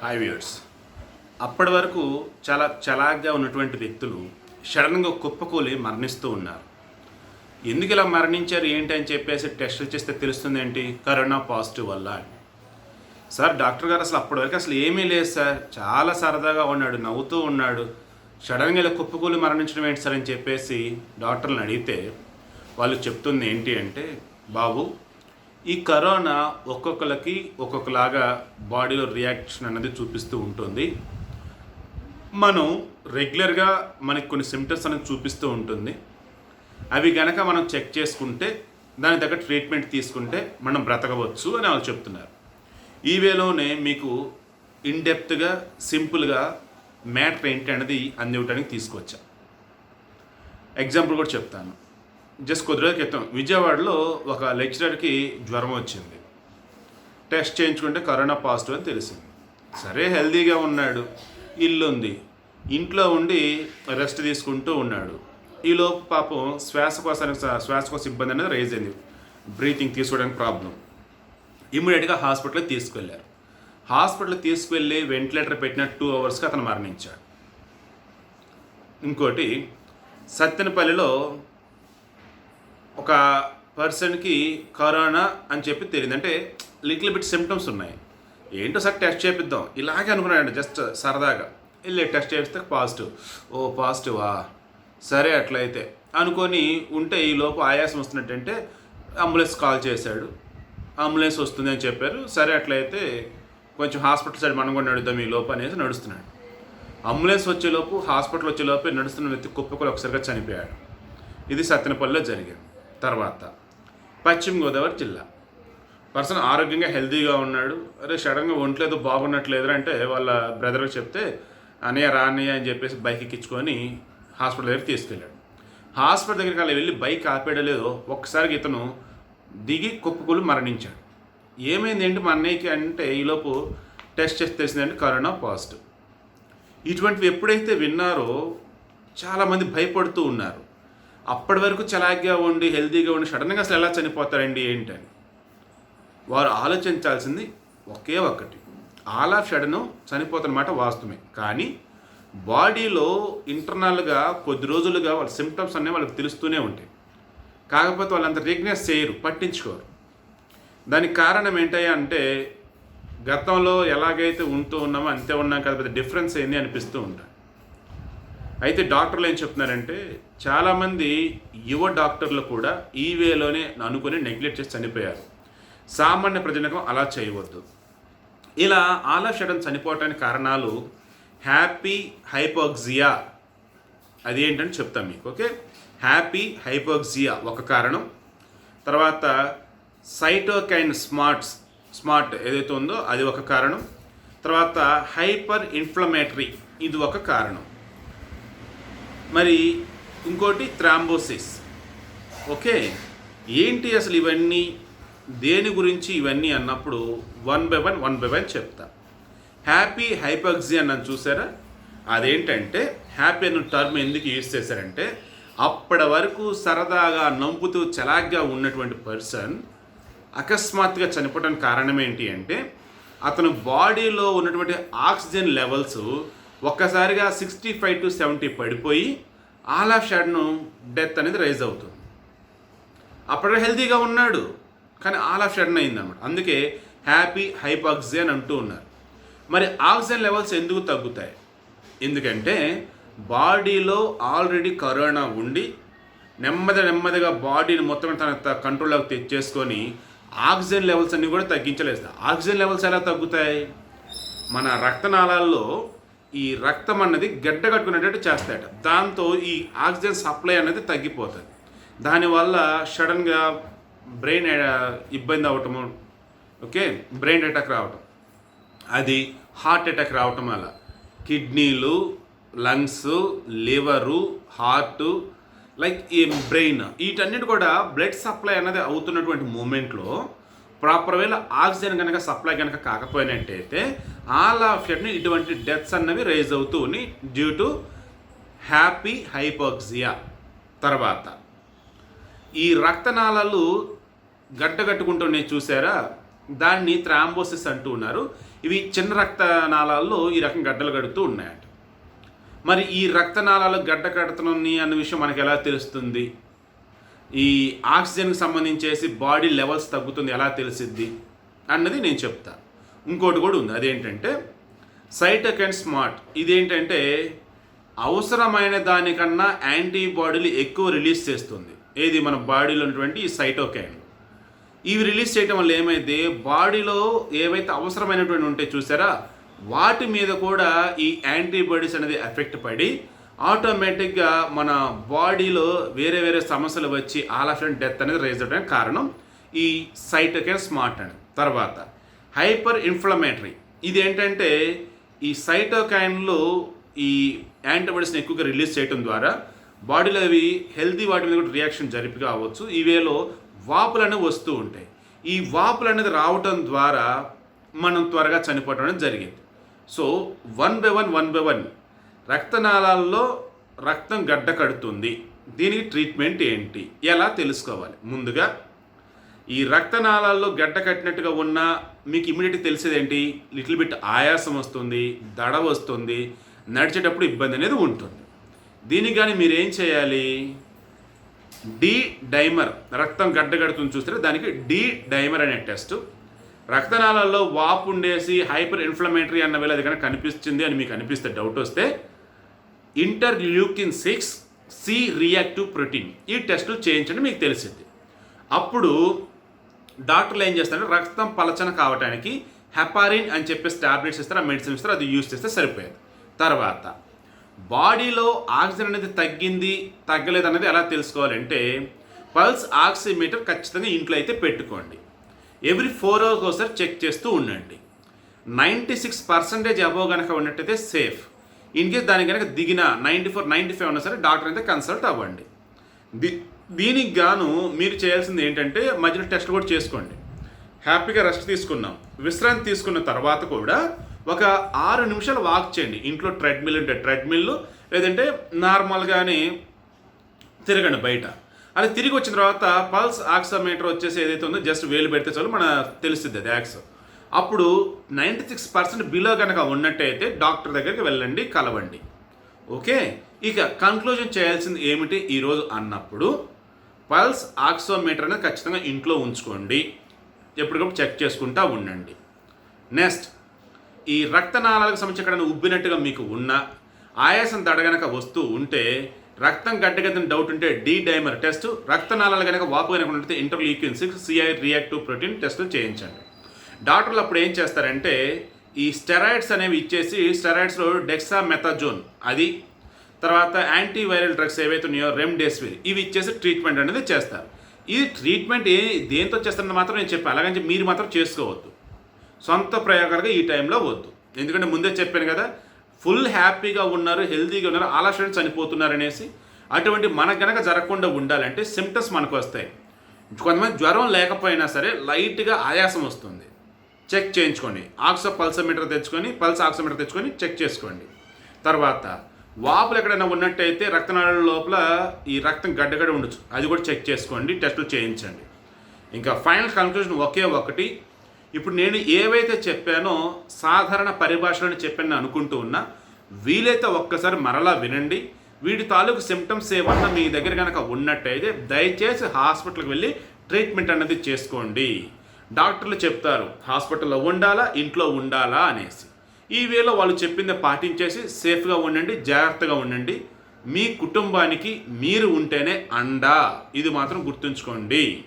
Hi viewers అప్పటి వరకు చాలా చలాగ్గా ఉన్నటువంటి వ్యక్తులు సడన్గా కుప్పకూలి మరణిస్తూ ఉన్నారు. ఎందుకు ఇలా మరణించారు ఏంటి అని చెప్పేసి టెస్టులు చేస్తే తెలుస్తుంది ఏంటి? కరోనా పాజిటివ్ వల్ల అని. సార్ డాక్టర్ గారు అసలు అప్పటి వరకు అసలు ఏమీ లేదు సార్. చాలా సరదాగా ఉన్నాడు నవ్వుతూ ఉన్నాడు. సడన్గా ఇలా కుప్పకూలి మరణించడం ఏంటి సార్ అని చెప్పేసి డాక్టర్లను అడిగితే వాళ్ళు చెప్తుంది ఏంటి అంటే బాబు ఈ కరోనా ఒక్కొక్కరికి ఒక్కొక్కలాగా బాడీలో రియాక్షన్ అనేది చూపిస్తూ ఉంటుంది. మనం రెగ్యులర్గా మనకి కొన్ని సిమ్టమ్స్ అనేది చూపిస్తూ ఉంటుంది. అవి గనక మనం చెక్ చేసుకుంటే దాని తగ్గ ట్రీట్మెంట్ తీసుకుంటే మనం బ్రతకవచ్చు అని వాళ్ళు చెప్తున్నారు. ఈ వేలోనే మీకు ఇన్డెప్త్గా సింపుల్గా మ్యాటర్ ఏంటి అనేది అందివ్వడానికి తీసుకొచ్చా. ఎగ్జాంపుల్ కూడా చెప్తాను. జస్ట్ కొద్ది రోజుల క్రితం విజయవాడలో ఒక లెక్చరర్కి జ్వరం వచ్చింది. టెస్ట్ చేయించుకుంటే కరోనా పాజిటివ్ అని తెలిసింది. సరే హెల్తీగా ఉన్నాడు. ఇల్లు ఉంది ఇంట్లో ఉండి రెస్ట్ తీసుకుంటూ ఉన్నాడు. ఈలోపు పాపం శ్వాసకోశానికి శ్వాసకోశ ఇబ్బంది అనేది రైజ్ అయింది. బ్రీతింగ్ తీసుకోవడానికి ప్రాబ్లం. ఇమ్మీడియట్గా హాస్పిటల్కి తీసుకెళ్ళారు హాస్పిటల్కి తీసుకువెళ్ళి వెంటిలేటర్ పెట్టిన టూ అవర్స్కి అతను మరణించాడు. ఇంకోటి సత్తెనపల్లిలో ఒక పర్సన్కి కరోనా అని చెప్పి తెలియదు. అంటే లిటిల్ బిట్ సిమ్టమ్స్ ఉన్నాయి. ఏంటో సార్ టెస్ట్ చేపిద్దాం. ఇలాగే అనుకున్నాడు జస్ట్ సరదాగా. వెళ్ళి టెస్ట్ చేపిస్తే పాజిటివ్. ఓ పాజిటివా? సరే అట్లయితే. అనుకొని ఉంటే ఈ లోపు ఆయాసం వస్తున్నట్టంటే అంబులెన్స్ కాల్ చేశాడు. అంబులెన్స్ వస్తుంది అని చెప్పారు. సరే అట్లయితే కొంచెం హాస్పిటల్ సైడ్ మనం కూడా నడుద్దాం ఈ లోపు అనేది నడుస్తున్నాడు. అంబులెన్స్ వచ్చేలోపు హాస్పిటల్ వచ్చేలోపు నడుస్తున్న వ్యక్తి కుప్పకులు ఒకసారిగా చనిపోయాడు. ఇది సత్తెనపల్లిలో జరిగింది. తర్వాత పశ్చిమ గోదావరి జిల్లా. పర్సన్ ఆరోగ్యంగా హెల్తీగా ఉన్నాడు. అరే సడన్గా ఒంట్లేదు బాగున్నట్లేదు అంటే వాళ్ళ బ్రదర్కి చెప్తే అన్నయ్య రానయ్య అని చెప్పేసి బైక్ ఎక్కించుకొని హాస్పిటల్ దగ్గరికి తీసుకెళ్ళాడు. హాస్పిటల్ దగ్గరికి అలా వెళ్ళి బైక్ ఆపేయడలేదో ఒక్కసారికి ఇతను దిగి కుప్పకులు మరణించాడు. ఏమైంది ఏంటి మా అన్నయ్యకి అంటే ఈలోపు టెస్ట్ చేసి తెలిసిందంటే కరోనా పాజిటివ్. ఇటువంటివి ఎప్పుడైతే విన్నారో చాలామంది భయపడుతూ ఉన్నారు. అప్పటి వరకు చలాగ్గా ఉండి హెల్తీగా ఉండి సడన్గా అసలు ఎలా చనిపోతారండి ఏంటని వారు ఆలోచించాల్సింది ఒకే ఒక్కటి. ఆల్ ఆఫ్ సడన్ చనిపోతున్నమాట వాస్తవమే. కానీ బాడీలో ఇంటర్నల్గా కొద్ది రోజులుగా వాళ్ళ సిమ్టమ్స్ అనేవి వాళ్ళకి తెలుస్తూనే ఉంటాయి. కాకపోతే వాళ్ళంత రిగ్నెస్ చేయరు పట్టించుకోరు. దానికి కారణం ఏంటయ్యా అంటే గతంలో ఎలాగైతే ఉంటూ ఉన్నామో అంతే ఉన్నాం కదా పెద్ద డిఫరెన్స్ ఏంది అనిపిస్తూ ఉంటాయి. అయితే డాక్టర్లు ఏం చెప్తున్నారంటే చాలామంది యువ డాక్టర్లు కూడా ఈ వేలోనే అనుకుని నెగ్లెక్ట్ చేసి చనిపోయారు. సామాన్య ప్రజలకు అలా చేయవద్దు. ఇలా ఆల్ చనిపోవటానికి కారణాలు హ్యాపీ హైపోక్సియా. అది ఏంటని చెప్తాం మీకు ఓకే? హ్యాపీ హైపోక్సియా ఒక కారణం. తర్వాత సైటోకైన్ స్మార్ట్స్ స్మార్ట్ ఏదైతే ఉందో అది ఒక కారణం. తర్వాత హైపర్ ఇన్ఫ్లమేటరీ ఇది ఒక కారణం. మరి ఇంకోటి థ్రాంబోసిస్ ఓకే ఏంటి అసలు ఇవన్నీ? దేని గురించి ఇవన్నీ అన్నప్పుడు one by one one by one చెప్తా. హ్యాపీ హైపాక్సియా అన్నది చూసారా? అదేంటంటే హ్యాపీ అన్న టర్మ్ ఎందుకు యూజ్ చేశారంటే అప్పటి వరకు సరదాగా నవ్వుతూ చలాగ్గా ఉన్నటువంటి పర్సన్ అకస్మాత్తుగా చనిపోవడానికి కారణం ఏంటి అంటే అతను బాడీలో ఉన్నటువంటి ఆక్సిజన్ లెవెల్స్ ఒక్కసారిగా సిక్స్టీ ఫైవ్ టు సెవెంటీ పడిపోయి ఆల్ ఆఫ్ షాడ్ను డెత్ అనేది రైజ్ అవుతుంది. అప్పటికే హెల్తీగా ఉన్నాడు కానీ ఆల్ ఆఫ్ షడన్ అయిందన్నమాట. అందుకే హ్యాపీ హైపాక్సీ అని అంటూ ఉన్నారు. మరి ఆక్సిజన్ లెవెల్స్ ఎందుకు తగ్గుతాయి? ఎందుకంటే బాడీలో ఆల్రెడీ కరోనా ఉండి నెమ్మది నెమ్మదిగా బాడీని మొత్తం తన త- కంట్రోల్లోకి తెచ్చేసుకొని ఆక్సిజన్ లెవెల్స్ అన్ని కూడా తగ్గించలేదు ఆక్సిజన్ లెవెల్స్ ఎలా తగ్గుతాయి? మన రక్తనాళాల్లో ఈ రక్తం అన్నది గడ్డ కట్టుకునేటట్టు చేస్తాయట. దాంతో ఈ ఆక్సిజన్ సప్లై అనేది తగ్గిపోతుంది. దానివల్ల సడన్గా బ్రెయిన్ ఇబ్బంది అవటము ఓకే బ్రెయిన్ అటాక్ రావటం. అది హార్ట్ అటాక్ రావటం వల్ల. కిడ్నీలు లంగ్స్ లివరు హార్ట్ లైక్ ఈ బ్రెయిన్ వీటన్నిటి కూడా బ్లడ్ సప్లై అనేది అవుతున్నటువంటి మూమెంట్లో ప్రాపర్ వేళ ఆక్సిజన్ కనుక సప్లై కనుక కాకపోయినట్టయితే ఆల్ ఆఫ్ ఎట్ని ఇటువంటి డెత్స్ అన్నవి రైజ్ అవుతూ డ్యూ టు హ్యాపీ హైపోక్సియా తర్వాత. ఈ రక్తనాళాలు గడ్డగట్టుకుంటున్నాయి చూసారా? దాన్ని థ్రాంబోసిస్ అంటూ ఉన్నారు. ఇవి చిన్న రక్తనాళాల్లో ఈ రకం గడ్డలు కడుతూ ఉన్నాయట. మరి ఈ రక్తనాళాలు గడ్డ కడుతున్నాయి అన్న విషయం మనకు ఎలా తెలుస్తుంది? ఈ ఆక్సిజన్కి సంబంధించేసి బాడీ లెవెల్స్ తగ్గుతుంది ఎలా తెలిసిద్ది? అన్నది నేను చెప్తాను ఇంకోటి కూడా ఉంది. అదేంటంటే సైటోకైన్ స్మార్ట్ ఇదేంటంటే అవసరమైన దానికన్నా యాంటీబాడీలు ఎక్కువ రిలీజ్ చేస్తుంది. ఏది? మన బాడీలో ఉన్నటువంటి ఈ సైటోకైన్ ఇవి రిలీజ్ చేయడం వల్ల ఏమైతే బాడీలో ఏవైతే అవసరమైనటువంటి ఉంటాయి చూసారా వాటి మీద కూడా ఈ యాంటీబాడీస్ అనేది ఎఫెక్ట్ పడి ఆటోమేటిక్గా మన బాడీలో వేరే వేరే సమస్యలు వచ్చి ఆల్ ఆఫ్ డెత్ అనేది రేజ్ అవడానికి కారణం ఈ సైటోకైన్ స్మార్ట్ అని. తర్వాత హైపర్ ఇన్ఫ్లమేటరీ. ఇది ఏంటంటే ఈ సైటోకైన్లు ఈ యాంటీబాడీస్ని ఎక్కువగా రిలీజ్ చేయడం ద్వారా బాడీలో అవి హెల్తీ వాటి మీద కూడా రియాక్షన్ జరిపి కావచ్చు. ఈ వేలో వాపులు అనేవి వస్తూ ఉంటాయి. ఈ వాపులు అనేది రావటం ద్వారా మనం త్వరగా చనిపోవడం అనేది జరిగింది. So one by one one by one రక్తనాళాల్లో రక్తం గడ్డ కడుతుంది. దీనికి ట్రీట్మెంట్ ఏంటి? ఎలా తెలుసుకోవాలి? ముందుగా ఈ రక్తనాళాల్లో గడ్డ కట్టినట్టుగా ఉన్న మీకు ఇమీడియట్ తెలిసేది ఏంటి లిటిల్ బిట్ ఆయాసం వస్తుంది దడ వస్తుంది నడిచేటప్పుడు ఇబ్బంది అనేది ఉంటుంది. దీనికి కానీ మీరు ఏం చేయాలి? డి డైమర్ రక్తం గడ్డగడుతుంది చూస్తే దానికి డి డైమర్ అనే టెస్ట్ రక్తనాళాల్లో వాపు ఉండేసి హైపర్ ఇన్ఫ్లమేటరీ అన్న వేళ అది కనుక కనిపిస్తుంది అని మీకు అనిపిస్తే డౌట్ వస్తే interleukin six C reactive protein ఈ టెస్టులు చేయించండి మీకు తెలిసింది. అప్పుడు డాక్టర్లు ఏం చేస్తారంటే రక్తం పలచన కావడానికి హెపారిన్ అని చెప్పేసి టాబ్లెట్స్ ఇస్తారు ఆ మెడిసిన్ ఇస్తారు అది యూజ్ చేస్తే సరిపోయేది. తర్వాత బాడీలో ఆక్సిజన్ అనేది తగ్గింది తగ్గలేదు అనేది ఎలా తెలుసుకోవాలంటే పల్స్ ఆక్సిమీటర్ ఖచ్చితంగా ఇంట్లో అయితే పెట్టుకోండి. ఎవ్రీ ఫోర్ అవర్స్ ఒకసారి చెక్ చేస్తూ ఉండండి. నైంటీ సిక్స్ పర్సెంటేజ్ అబోవ్ కనుక ఉన్నట్టయితే సేఫ్ ఇన్ కేస్ దానికి కనుక దిగిన నైంటీ ఫోర్ నైంటీ ఫైవ్ ఉన్నా సరే డాక్టర్ అయితే కన్సల్ట్ అవ్వండి. ది దీనికి గాను మీరు చేయాల్సింది ఏంటంటే మధ్యలో టెస్ట్ కూడా చేసుకోండి. హ్యాపీగా రెస్ట్ తీసుకున్నాం. విశ్రాంతి తీసుకున్న తర్వాత కూడా ఒక ఆరు నిమిషాలు వాక్ చేయండి. ఇంట్లో ట్రెడ్మిల్ ఉంటే ట్రెడ్మిల్ లేదంటే నార్మల్గానే తిరగండి బయట. అది తిరిగి వచ్చిన తర్వాత పల్స్ ఆక్సోమీటర్ వచ్చేసి ఏదైతే ఉందో జస్ట్ వేలు పెడితే చాలు మన తెలుస్తుంది అది యాక్స్. అప్పుడు నైంటీ సిక్స్ పర్సెంట్ బిలో కనుక ఉన్నట్టయితే డాక్టర్ దగ్గరికి వెళ్ళండి కలవండి. ఓకే? ఇక కన్క్లూజన్ చేయాల్సింది ఏమిటి? ఈరోజు అన్నప్పుడు పల్స్ ఆక్సోమీటర్ అనేది ఖచ్చితంగా ఇంట్లో ఉంచుకోండి. ఎప్పటికప్పుడు చెక్ చేసుకుంటా ఉండండి. నెక్స్ట్ ఈ రక్తనాళాలకు సంబంధించి ఎక్కడైనా ఉబ్బినట్టుగా మీకు ఉన్న ఆయాసం దడగనక వస్తూ ఉంటే రక్తం గడ్డగద్దని డౌట్ ఉంటే డీ డైమర్ టెస్ట్ రక్తనాళాలు కనుక వాపు కనుక ఉంటే interleukin six C reactive protein టెస్టులు చేయించండి. డాక్టర్లు అప్పుడు ఏం చేస్తారంటే ఈ స్టెరాయిడ్స్ అనేవి ఇచ్చేసి స్టెరాయిడ్స్లో డెక్సామెథాజోన్ అది తర్వాత యాంటీవైరల్ డ్రగ్స్ ఏవైతే ఉన్నాయో రెమ్డెసివిర్ ఇవి ఇచ్చేసి ట్రీట్మెంట్ అనేది చేస్తారు. ఈ ట్రీట్మెంట్ ఏ దేంతో చేస్తారని మాత్రం నేను చెప్పాను. అలాగని మీరు మాత్రం చేసుకోవద్దు. సొంత ప్రయోగాలుగా ఈ టైంలో వద్దు. ఎందుకంటే ముందే చెప్పాను కదా ఫుల్ హ్యాపీగా ఉన్నారు హెల్తీగా ఉన్నారు ఆలస్యం చనిపోతున్నారు అనేసి. అటువంటి మనకు కనుక జరగకుండా ఉండాలంటే సిమ్టమ్స్ మనకు వస్తాయి. కొంతమంది జ్వరం లేకపోయినా సరే లైట్గా ఆయాసం వస్తుంది. చెక్ చేయించుకోండి. ఆక్సో పల్సమీటర్ తెచ్చుకొని పల్స్ ఆక్సోమీటర్ తెచ్చుకొని చెక్ చేసుకోండి. తర్వాత వాపులు ఎక్కడైనా ఉన్నట్టయితే రక్తనాళాల లోపల ఈ రక్తం గడ్డగడ ఉండొచ్చు. అది కూడా చెక్ చేసుకోండి టెస్టులు చేయించండి. ఇంకా ఫైనల్ కన్క్లూజన్ ఒకే ఒకటి. ఇప్పుడు నేను ఏవైతే చెప్పానో సాధారణ పరిభాషలను చెప్పాను అనుకుంటూ ఉన్నా వీలైతే ఒక్కసారి మరలా వినండి. వీటి తాలూకు సిమ్టమ్స్ ఏమన్నా మీ దగ్గర కనుక ఉన్నట్టయితే దయచేసి హాస్పిటల్కి వెళ్ళి ట్రీట్మెంట్ అన్నది చేసుకోండి. డాక్టర్లు చెప్తారు హాస్పిటల్లో ఉండాలా? ఇంట్లో ఉండాలా? అనేసి. ఈ వేలో వాళ్ళు చెప్పింది పాటించేసి సేఫ్గా ఉండండి జాగ్రత్తగా ఉండండి. మీ కుటుంబానికి మీరు ఉంటేనే అండా. ఇది మాత్రం గుర్తుంచుకోండి.